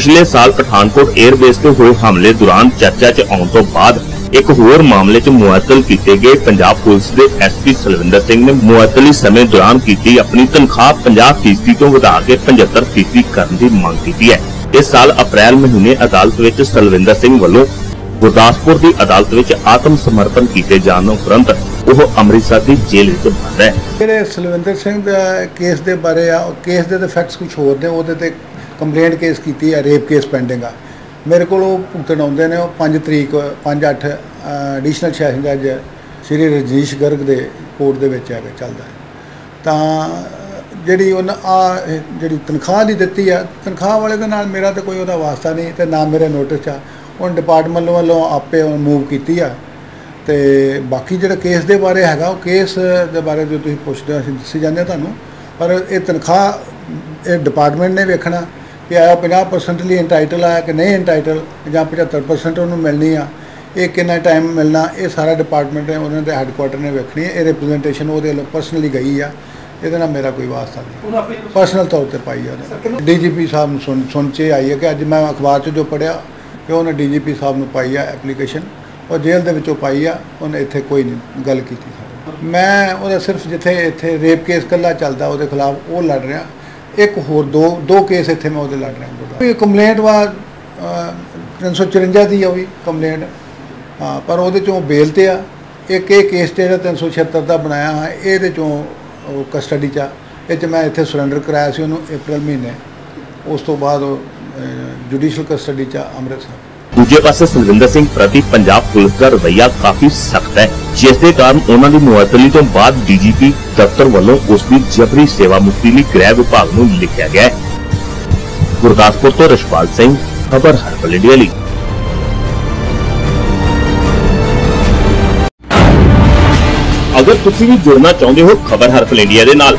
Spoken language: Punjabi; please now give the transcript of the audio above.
ਪਿਛਲੇ ਸਾਲ ਪਠਾਨਕੋਟ 에ਅਰਬੇਸ ਤੇ ਹੋਏ ਹਮਲੇ ਦੌਰਾਨ ਚਰਚਾ 'ਚ ਆਉਣ ਤੋਂ ਬਾਅਦ ਇੱਕ ਹੋਰ ਮਾਮਲੇ 'ਚ ਮੁਅੱਤਲ ਕੀਤੇ ਗਏ ਪੰਜਾਬ ਪੁਲਿਸ ਦੇ ਐਸਪੀ ਸਲਵਿੰਦਰ ਸਿੰਘ ਨੇ ਮੁਅੱਤਲੀ ਸਮੇਂ ਦੌਰਾਨ ਕੀਤੀ ਆਪਣੀ ਤਨਖਾਹ 50% ਤੋਂ ਵਧਾ ਕੇ 75% ਕਰਨ ਦੀ ਮੰਗ ਕੀਤੀ ਹੈ। ਇਸ ਸਾਲ ਅਪ੍ਰੈਲ ਮਹੀਨੇ ਅਦਾਲਤ ਵਿੱਚ ਸਲਵਿੰਦਰ ਸਿੰਘ ਵੱਲੋਂ ਗੁਰਦਾਸਪੁਰ ਦੀ ਅਦਾਲਤ ਵਿੱਚ ਆਤਮ ਸਮਰਪਣ ਕੀਤੇ ਜਾਣ ਉਪਰੰਤ ਉਹ ਅੰਮ੍ਰਿਤਸਰ ਦੀ ਜੇਲ੍ਹ ਵਿੱਚ ਬੰਦ ਹੈ ਜਿਹੜੇ ਸਲਵਿੰਦਰ ਸਿੰਘ ਦਾ ਕੇਸ ਦੇ ਬਾਰੇ ਆ ਕੇਸ ਦੇ ਤਾਂ ਫੈਕਟਸ ਕੁਝ ਹੋਰ ਨੇ, ਉਹਦੇ ਤੇ ਕੰਪਲੇਂਟ ਕੇਸ ਕੀਤੀ ਹੈ, ਰੇਪ ਕੇਸ ਪੈਂਡਿੰਗ ਆ। ਮੇਰੇ ਕੋਲ ਉਹ ਭੁਗਤਣ ਆਉਂਦੇ ਨੇ, ਉਹ 5 ਤਰੀਕ 5-8 ਐਡੀਸ਼ਨਲ ਸੈਸ਼ਨ ਜੱਜ ਸ਼੍ਰੀ ਰਜੀਸ਼ ਗਰਗ ਦੇ ਕੋਰਟ ਦੇ ਵਿੱਚ ਆ ਕੇ ਚੱਲਦਾ ਤਾਂ, ਜਿਹੜੀ ਉਹਨਾਂ, ਆ ਜਿਹੜੀ ਤਨਖਾਹ ਦੀ ਦਿੱਤੀ ਆ, ਤਨਖਾਹ ਵਾਲੇ ਦੇ ਨਾਲ ਮੇਰਾ ਤਾਂ ਕੋਈ ਉਹਦਾ ਵਾਸਤਾ ਨਹੀਂ ਤੇ ਨਾ ਮੇਰੇ ਨੋਟਿਸ ਆ। ਉਹ ਡਿਪਾਰਟਮੈਂਟ ਵੱਲੋਂ ਆਪੇ ਮੂਵ ਕੀਤੀ ਆ। ਤੇ ਬਾਕੀ ਜਿਹੜਾ ਕੇਸ ਦੇ ਬਾਰੇ ਹੈਗਾ, ਉਹ ਕੇਸ ਦੇ ਬਾਰੇ ਜੋ ਤੁਸੀਂ ਪੁੱਛਦੇ ਹੋ, ਅਸੀਂ ਦੱਸੀ ਜਾਂਦੇ ਹਾਂ ਤੁਹਾਨੂੰ। ਪਰ ਇਹ ਤਨਖਾਹ, ਇਹ ਡਿਪਾਰਟਮੈਂਟ ਨੇ ਵੇਖਣਾ। ਕਿ ਆਇਆ 50% ਲਈ ਇੰਟਾਈਟਲ ਆ ਕਿ ਨਹੀਂ ਇੰਟਾਈਟਲ ਜਾਂ 75% ਉਹਨੂੰ ਮਿਲਣੀ ਆ। ਇਹ ਕਿੰਨਾ ਟਾਈਮ ਮਿਲਣਾ ਇਹ ਸਾਰਾ ਡਿਪਾਰਟਮੈਂਟ ਨੇ ਉਹਨਾਂ ਦੇ ਹੈੱਡਕੁਆਟਰ ਨੇ ਵੇਖਣੀ ਹੈ ਇਹ ਰਿਪਰੈਜ਼ੈਂਟੇਸ਼ਨ ਉਹਦੇ ਵੱਲੋਂ ਪਰਸਨਲੀ ਗਈ ਆ। ਇਹਦੇ ਨਾਲ ਮੇਰਾ ਕੋਈ ਵਾਸਤਾ ਨਹੀਂ। ਪਰਸਨਲ ਤੌਰ ਤੇ ਪਾਈ ਆ ਉਹਨੇ। ਡੀਜੀਪੀ ਸਾਹਿਬ ਨੂੰ ਸੁਣ ਸੁਣ ਚ ਆਈ ਹੈ ਕਿ ਅੱਜ ਮੈਂ ਅਖਬਾਰ 'ਚ ਜੋ ਪੜਿਆ ਕਿ ਉਹਨੇ ਡੀਜੀਪੀ ਸਾਹਿਬ ਨੂੰ ਪਾਈ ਆ ਐਪਲੀਕੇਸ਼ਨ ਉਹ ਜੇਲ੍ਹ ਦੇ ਵਿੱਚੋਂ ਪਾਈ ਆ ਉਹਨੇ ਇੱਥੇ ਕੋਈ ਨਹੀਂ ਗੱਲ ਕੀਤੀ। ਮੈਂ ਉਹਦਾ ਸਿਰਫ ਜਿੱਥੇ ਇੱਥੇ ਰੇਪ ਕੇਸ ਕੱਲਾ ਚੱਲਦਾ ਉਹਦੇ ਖਿਲਾਫ ਉਹ ਲੜ ਰਿਹਾ। ਇੱਕ ਹੋਰ ਦੋ ਦੋ ਕੇਸ ਇੱਥੇ ਮੈਂ ਉਹਦੇ ਲੜ ਰਿਹਾ ਇਹ ਕੰਪਲੇਂਟ ਵਾ ਅਹ, 354 ਦੀ ਆ ਉਹ ਵੀ ਕੰਪਲੇਂਟ ਹਾਂ ਪਰ ਉਹਦੇ ਚੋਂ ਬੇਲ ਤੇ ਆ। ਇੱਕ ਇਹ ਕੇਸ ਤੇ ਜਿਹੜਾ 376 ਦਾ ਬਣਾਇਆ ਹੈ ਇਹਦੇ ਚੋਂ ਉਹ ਕਸਟਡੀ ਚ ਆ। ਇਹ ਚ ਮੈਂ ਇੱਥੇ ਸਰੈਂਡਰ ਕਰਾਇਆ ਸੀ ਉਹਨੂੰ ਅਪ੍ਰੈਲ ਮਹੀਨੇ। ਉਸ ਤੋਂ ਬਾਅਦ ਉਹ ਜੁਡੀਸ਼ੀਅਲ ਕਸਟਡੀ ਚ ਆ ਅੰਮ੍ਰਿਤਸਰ। ਦੂਜੇ ਪਾਸੇ ਸੁਖਵਿੰਦਰ ਸਿੰਘ ਪ੍ਰਤੀ ਪੰਜਾਬ ਪੁਲਿਸ ਦਾ ਰਵੱਈਆ ਕਾਫੀ ਸਖਤ ਹੈ। ਜਿਸ ਦੇ ਕਾਰਨ ਉਹਨਾਂ ਦੀ ਮੁਅੱਤਲੀ ਤੋਂ ਬਾਅਦ ਡੀਜੀਪੀ ਦਫ਼ਤਰ ਵੱਲੋਂ ਉਸ ਦੀ ਜਬਰੀ ਸੇਵਾ ਮੁਕਤੀ ਲਈ ਗ੍ਰਹਿ ਵਿਭਾਗ ਨੂੰ ਲਿਖਿਆ ਗਿਆ ਹੈ। ਗੁਰਦਾਸਪੁਰ ਤੋਂ ਰਸ਼ਪਾਲ ਸਿੰਘ, ਖਬਰ ਹਰਪਲ ਇੰਡੀਆ ਲਈ। ਅਗਰ ਤੁਸੀਂ ਵੀ ਜੁੜਨਾ ਚਾਹੁੰਦੇ ਹੋ, ਖਬਰ ਹਰਪਲ ਇੰਡੀਆ ਦੇ ਨਾਲ